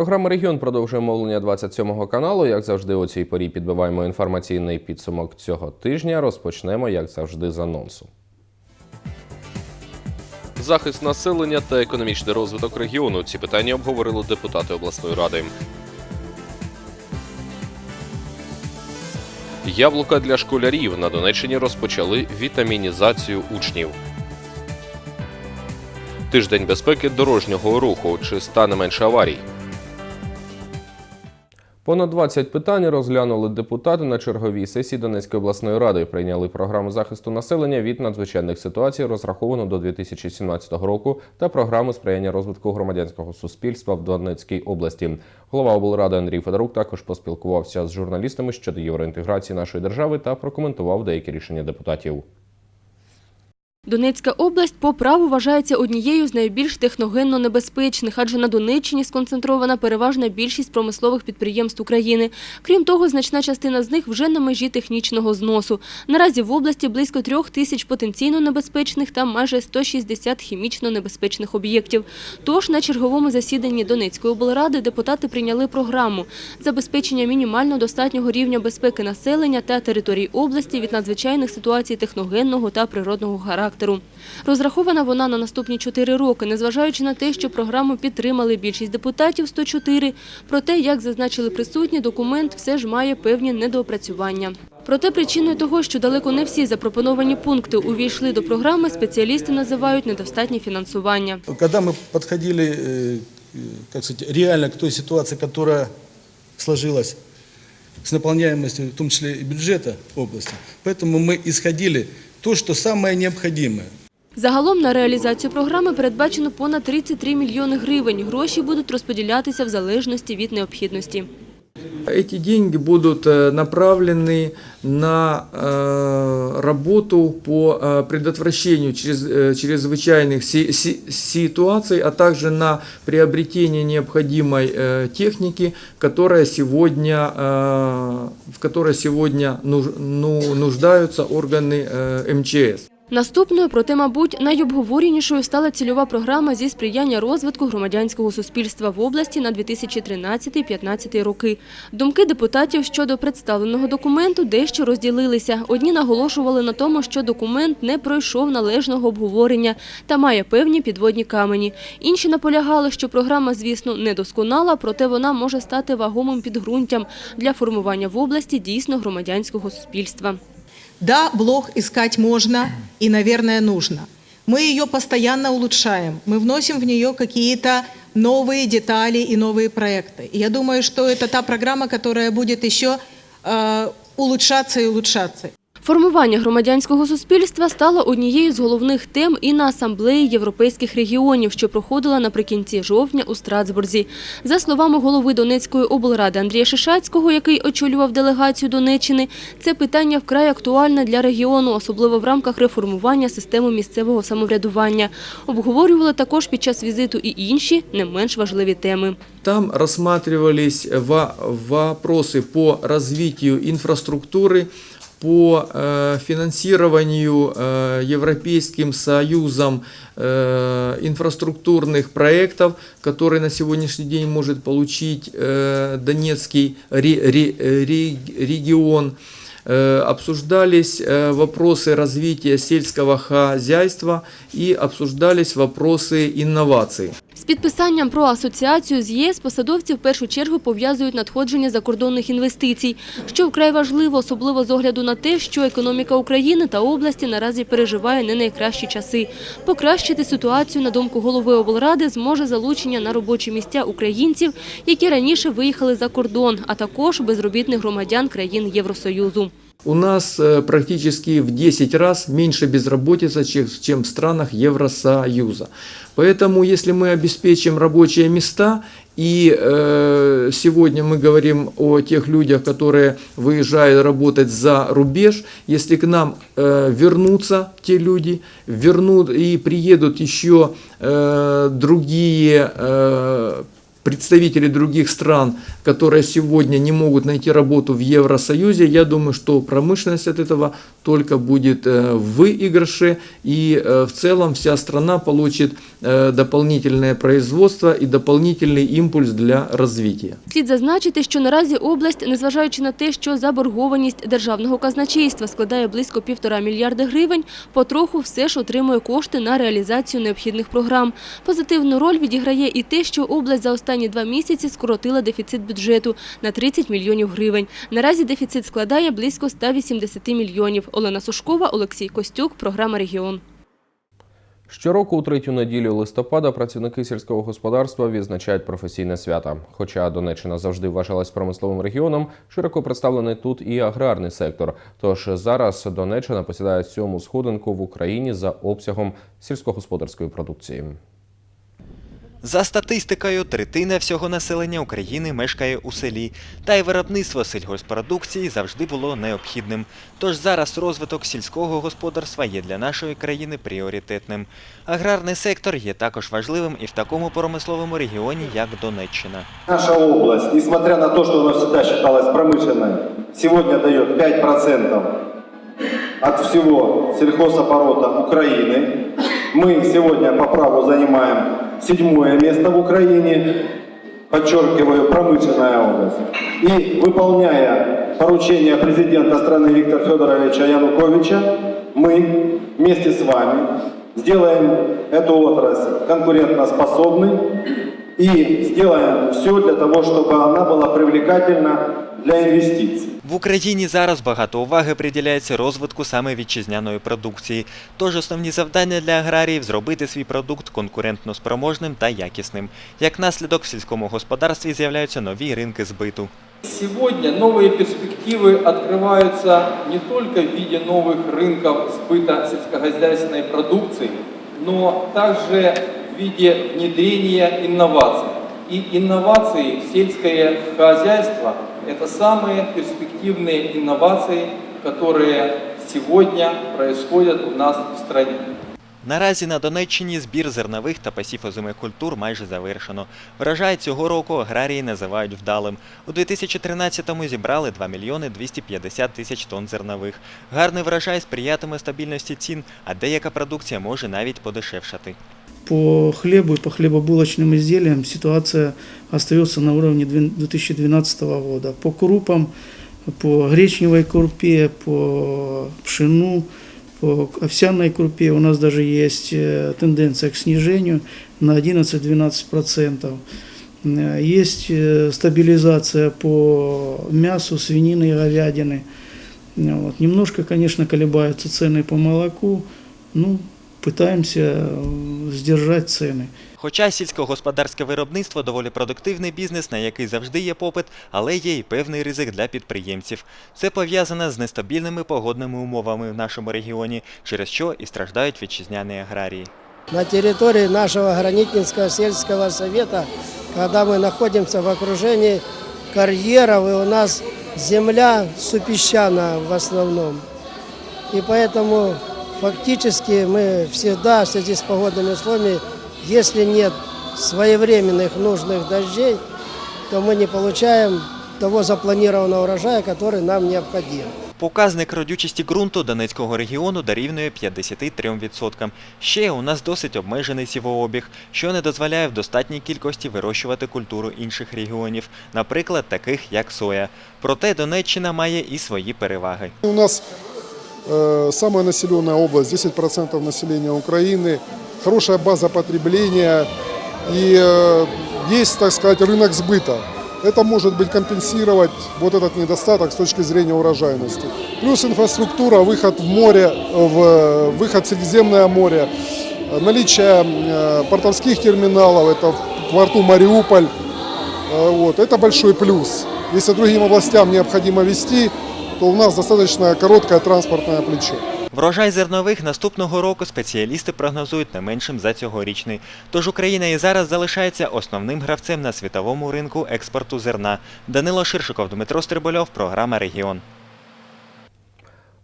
Програма Регіон продовжує мовлення 27-го каналу. Як завжди, у цій порі підбиваємо інформаційний підсумок цього тижня. Розпочнемо, як завжди, з анонсу. Захист населення та економічний розвиток регіону. Ці питання обговорили депутати обласної ради. Яблука для школярів на Донеччині розпочали вітамінізацію учнів. Тиждень безпеки дорожнього руху. Чи стане менше аварій? Понад 20 питань розглянули депутати на черговій сесії Донецької обласної ради. Прийняли програму захисту населення від надзвичайних ситуацій, розраховану до 2017 року, та програму сприяння розвитку громадянського суспільства в Донецькій області. Голова облради Андрій Федорук також поспілкувався з журналістами щодо євроінтеграції нашої держави та прокоментував деякі рішення депутатів. Донецька область по праву вважається однією з найбільш техногенно небезпечних, адже на Донеччині сконцентрована переважна більшість промислових підприємств України. Крім того, значна частина з них вже на межі технічного зносу. Наразі в області близько трьох тисяч потенційно небезпечних та майже 160 хімічно небезпечних об'єктів. Тож на черговому засіданні Донецької облради депутати прийняли програму забезпечення мінімально достатнього рівня безпеки населення та територій області від надзвичайних ситуацій техногенного та природного характеру Розрахована вона на наступні чотири роки, незважаючи на те, що програму підтримали більшість депутатів 104, проте, як зазначили присутні, документ все ж має певні недоопрацювання. Проте причиною того, що далеко не всі запропоновані пункти увійшли до програми, спеціалісти називають недостатнє фінансування. Когда мы подходили, э, э, как сказать, реально к той ситуации, которая сложилась с наполняемостью, в том числе и бюджета области, поэтому мы исходили то, что самое необходимое. Загалом на реалізацію програми передбачено понад 33 мільйони гривень. Гроші будуть розподілятися в залежності від необхідності. Эти деньги будут э, направлены на э, работу по э, предотвращению чрез- чрезвычайных си- си- ситуаций, а также на приобретение необходимой техники, которая сегодня, в которой сегодня ну, нуждаются органы МЧС. Наступною, проте, мабуть, найобговоренішою стала цільова програма зі сприяння розвитку громадянського суспільства в області на 2013-2015 роки. Думки депутатів щодо представленого документу дещо розділилися. Одні наголошували на тому, що документ не пройшов належного обговорення та має певні підводні камені. Інші наполягали, що програма, звісно, недосконала, проте вона може стати вагомим підґрунтям для формування в області дійсно громадянського суспільства. Да, блог искать можно и, наверное, нужно. Мы ее постоянно улучшаем. Мы вносим в нее какие-то новые детали и новые проекты. И я думаю, что это та программа, которая будет еще э, улучшаться и улучшаться. Формування громадянського суспільства стало однією з головних тем і на асамблеї європейських регіонів, що проходила наприкінці жовтня у Страсбурзі. За словами голови Донецької облради Андрія Шишацького, який очолював делегацію Донеччини, це питання вкрай актуальне для регіону, особливо в рамках реформування системи місцевого самоврядування. Обговорювали також під час візиту і інші не менш важливі теми. Там рассматривались во- вопросы по развитию инфраструктуры, по э, финансированию э, Европейским Союзом э, инфраструктурных проектов, которые на сегодняшний день может получить э, Донецкий ре- ре- ре- регион. Э, Обсуждались э, вопросы развития сельского хозяйства и обсуждались вопросы инноваций. З підписанням про асоціацію з ЄС посадовці в першу чергу пов'язують надходження закордонних інвестицій, що вкрай важливо, особливо з огляду на те, що економіка України та області наразі переживає не найкращі часи. Покращити ситуацію, на думку голови облради, зможе залучення на робочі місця українців, які раніше виїхали за кордон, а також безробітних громадян країн Євросоюзу. У нас э, практически в 10 раз меньше безработица, чем, чем в странах Евросоюза. Поэтому, если мы обеспечим рабочие места, и э, сегодня мы говорим о тех людях, которые выезжают работать за рубеж, если к нам э, вернутся те люди, вернут и приедут еще э, другие э, представители других стран, которые сегодня не могут найти работу в Евросоюзе, я думаю, что промышленность от этого только будет э, в выигрыше, и э, в целом вся страна получит э, дополнительное производство и дополнительный импульс для развития. Слід зазначити, що наразі область, незважаючи на те, що заборгованість державного казначейства складає близько півтора мільярда гривень, потроху все ж отримує кошти на реалізацію необхідних програм. Позитивну роль відіграє і те, що область за останні два місяці скоротила дефіцит бюджету на 30 мільйонів гривень. Наразі дефіцит складає близько 180 мільйонів. Олена Сушкова, Олексій Костюк, програма «Регіон». Щороку у третю неділю листопада працівники сільського господарства відзначають професійне свято. Хоча Донеччина завжди вважалась промисловим регіоном, широко представлений тут і аграрний сектор. Тож зараз Донеччина посідає сьому сходинку в Україні за обсягом сільськогосподарської продукції. За статистикою, третина всього населення України мешкає у селі, та й виробництво сільгоспродукції завжди було необхідним. Тож зараз розвиток сільського господарства є для нашої країни пріоритетним. Аграрний сектор є також важливим і в такому промисловому регіоні, як Донеччина. Наша область, несмотря на то, что она всегда считалась промышленной, сегодня дает 5% от всего сельхозоборота Украины. Мы сегодня по праву занимаем седьмое место в Украине, подчеркиваю, промышленная область. И выполняя поручение президента страны Виктора Федоровича Януковича, мы вместе с вами сделаем эту отрасль конкурентоспособной и сделаем все для того, чтобы она была привлекательна для инвестиций. В Україні зараз багато уваги приділяється розвитку саме вітчизняної продукції. Тож основні завдання для аграріїв зробити свій продукт конкурентно спроможним та якісним. Як наслідок в сільському господарстві з'являються нові ринки збиту. Сегодня новые перспективы открываются не только в виде новых рынков сбыта сельскохозяйственной продукции, но также в виде внедрения инноваций. И инновации в сельское хозяйство – это самые перспективные инновации, которые сегодня происходят у нас в стране. Наразі на Донеччині збір зернових та посівозимих культур майже завершено. Врожай цього року аграрії називають вдалим. У 2013-му зібрали 2 мільйони 250 тисяч тонн зернових. Гарний врожай сприятиме стабільності цін, а деяка продукція може навіть подешевшати. По хлебу и по хлебобулочным изделиям ситуация остается на уровне две- 2012 года. По крупам, по гречневой крупе, по пшену, по овсяной крупе у нас даже есть э, тенденция к снижению на 11-12%. Э, Есть э, стабилизация по мясу, свинины и говядины. Вот. Немножко, конечно, колебаются цены по молоку. Ну, пытаемся э, сдержать цены. Хоча сільськогосподарське виробництво доволі продуктивний бізнес, на який завжди є попит, але є і певний ризик для підприємців. Це пов'язано з нестабільними погодними умовами в нашому регіоні, через що і страждають вітчизняні аграрії. на территории нашего Гранитинского сельского совета, когда мы находимся в окружении карьеров, и у нас земля супесчаная в основном. И поэтому фактически мы всегда в связи с погодными условиями, если нет своевременных нужных дождей, то мы не получаем того запланированного урожая, который нам необходим. Показник родючості ґрунту Донецького регіону дорівнює 53%. Ще у нас досить обмежений сівообіг, що не дозволяє в достатній кількості вирощувати культуру інших регіонів, наприклад, таких як соя. Проте Донеччина має і свої переваги. У нас э, самая населенная область, 10% населения Украины, хорошая база потребления и э, есть, так сказать, рынок сбыта. Это может быть компенсировать вот этот недостаток с точки зрения урожайности. Плюс инфраструктура, выход в море, в выход в Средиземное море, э, наличие э, портовских терминалов, это в порту Мариуполь, Э, Вот, это большой плюс. Если другим областям необходимо вести, то у нас достаточно короткое транспортное плечо. Врожай зернових наступного року спеціалісти прогнозують не меншим за цьогорічний. Тож Україна і зараз залишається основним гравцем на світовому ринку експорту зерна. Данило Ширшиков, Дмитро Стрибольов, програма Регіон.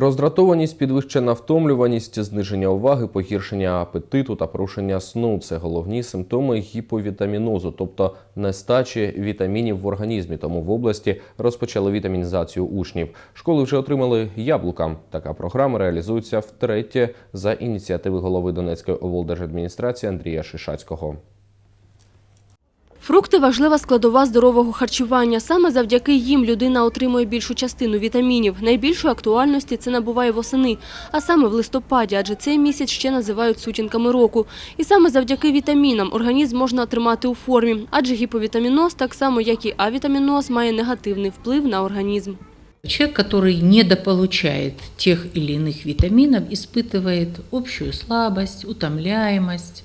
Роздратованість, підвищена втомлюваність, зниження уваги, погіршення апетиту та порушення сну це головні симптоми гіповітамінозу, тобто нестачі вітамінів в організмі. Тому в області розпочали вітамінізацію учнів. Школи вже отримали яблука. Така програма реалізується втретє за ініціативи голови Донецької облдержадміністрації Андрія Шишацького. Фрукти – важлива складова здорового харчування. Саме завдяки їм людина отримує більшу частину вітамінів. Найбільшої актуальності це набуває восени, а саме в листопаді, адже цей місяць ще називають сутінками року. І саме завдяки вітамінам організм можна тримати у формі, адже гіповітаміноз, так само як і авітаміноз, має негативний вплив на організм. Человек, который недополучает тех или иных витаминов, испытывает общую слабость, утомляемость.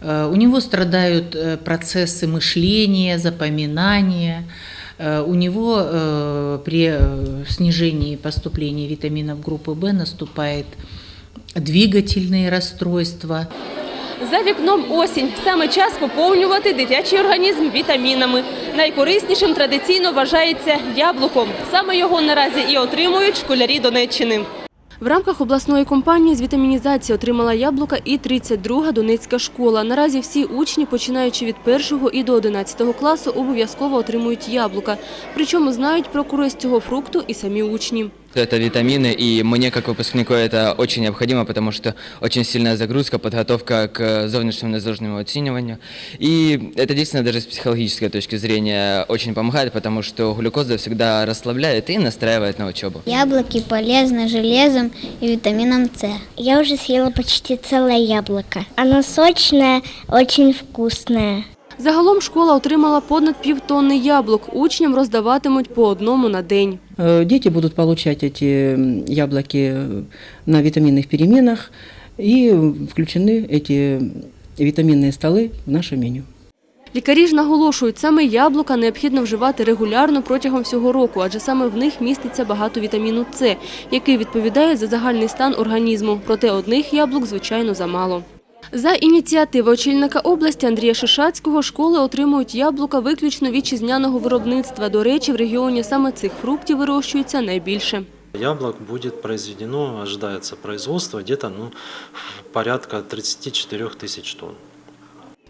Э, У него страдают э, процессы мышления, запоминания. Э, У него э, при э, снижении поступления витаминов группы В наступает двигательные расстройства. За вікном осінь. Саме час поповнювати дитячий організм вітамінами. Найкориснішим традиційно вважається яблуком. Саме його наразі і отримують школярі Донеччини. В рамках обласної компанії з вітамінізації отримала яблука і 32-га Донецька школа. Наразі всі учні, починаючи від 1 і до 11 класу, обов'язково отримують яблука. Причому знають про користь цього фрукту і самі учні. Это витамины, и мне как выпускнику это очень необходимо, потому что очень сильная загрузка, подготовка к зовнішнему незложному оцениванию. И это действительно даже с психологической точки зрения очень помогает, потому что глюкоза всегда расслабляет и настраивает на учебу. Яблоки полезны железом и витамином С. Я уже съела почти целое яблоко. Оно сочное, очень вкусное. Загалом школа отримала понад півтонни яблук. Учням роздаватимуть по одному на день. Э, Дети будут получать эти м, яблоки э, на витаминных переменах и включены эти витаминные столы в наше меню. Лікарі ж наголошують, саме яблука необхідно вживати регулярно протягом всього року, адже саме в них міститься багато вітаміну С, який відповідає за загальний стан організму. Проте одних яблук, звичайно, замало. За ініціативи очільника області Андрія Шишацького школи отримують яблука виключно вітчизняного виробництва. До речі, в регіоні саме цих фруктів вирощується найбільше. Яблок будет произведено, ожидается производство где-то ну, порядка 34 тысяч тонн.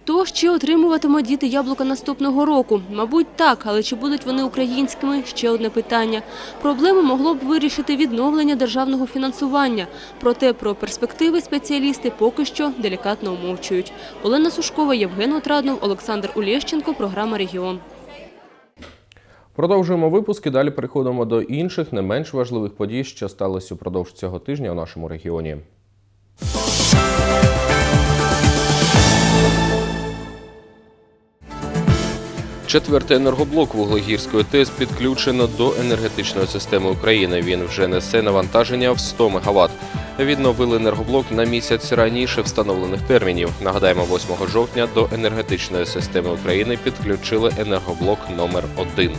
То ще отримуватимуть діти яблука наступного року? Мабуть, так, але чи будуть вони українськими – ще одне питання. Проблему могло б вирішити відновлення державного фінансування. Проте про перспективи спеціалісти поки що делікатно умовчують. Олена Сушкова, Євген Отраднов, Олександр Улєщенко, програма «Регіон». Продовжуємо випуск і далі переходимо до інших не менш важливих подій, що сталися упродовж цього тижня у нашому регіоні. Четвертий енергоблок Вуглегірської ТЕС підключено до енергетичної системи України. Він вже несе навантаження в 100 МВт. Відновили енергоблок на місяць раніше встановлених термінів. Нагадаємо, 8 жовтня до енергетичної системи України підключили енергоблок номер 1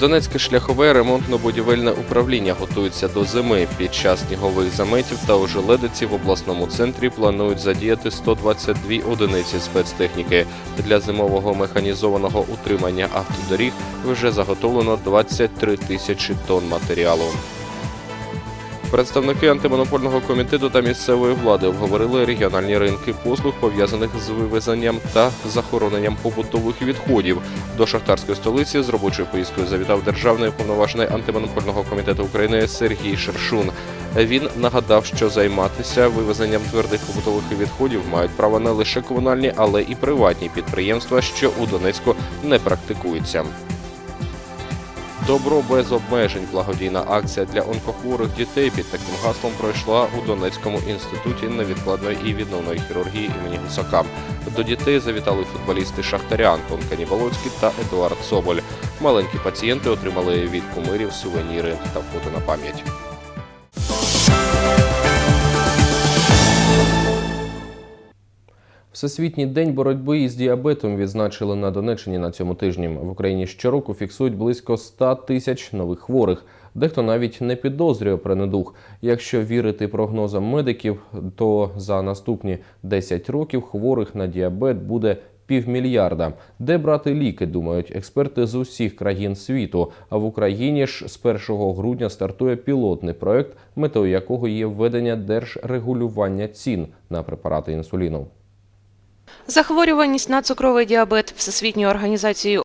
Донецьке шляхове ремонтно-будівельне управління готується до зими. Під час снігових заметів та ожеледиці в обласному центрі планують задіяти 122 одиниці спецтехніки. Для зимового механізованого утримання автодоріг вже заготовлено 23 тисячі тонн матеріалу. Представники антимонопольного комітету та місцевої влади обговорили регіональні ринки послуг, пов'язаних з вивезенням та захороненням побутових відходів. До шахтарської столиці з робочою поїздкою завітав державний уповноважений антимонопольного комітету України Сергій Шершун. Він нагадав, що займатися вивезенням твердих побутових відходів мають право не лише комунальні, але і приватні підприємства, що у Донецьку не практикуються. Добро без обмежень. Благодійна акція для онкохворих дітей під таким гаслом пройшла у Донецькому інституті невідкладної і відновної хірургії імені Гусака. До дітей завітали футболісти Шахтаря Антон Каніболоцький та Едуард Соболь. Маленькі пацієнти отримали від кумирів сувеніри та фото на пам'ять. Всесвітній день боротьби із діабетом відзначили на Донеччині на цьому тижні. В Україні щороку фіксують близько 100 тисяч нових хворих. Дехто навіть не підозрює про недуг. Якщо вірити прогнозам медиків, то за наступні 10 років хворих на діабет буде півмільярда. Де брати ліки, думають експерти з усіх країн світу. А в Україні ж з 1 грудня стартує пілотний проект, метою якого є введення держрегулювання цін на препарати інсуліну. Захворюваність на цукровий діабет Всесвітньою організацією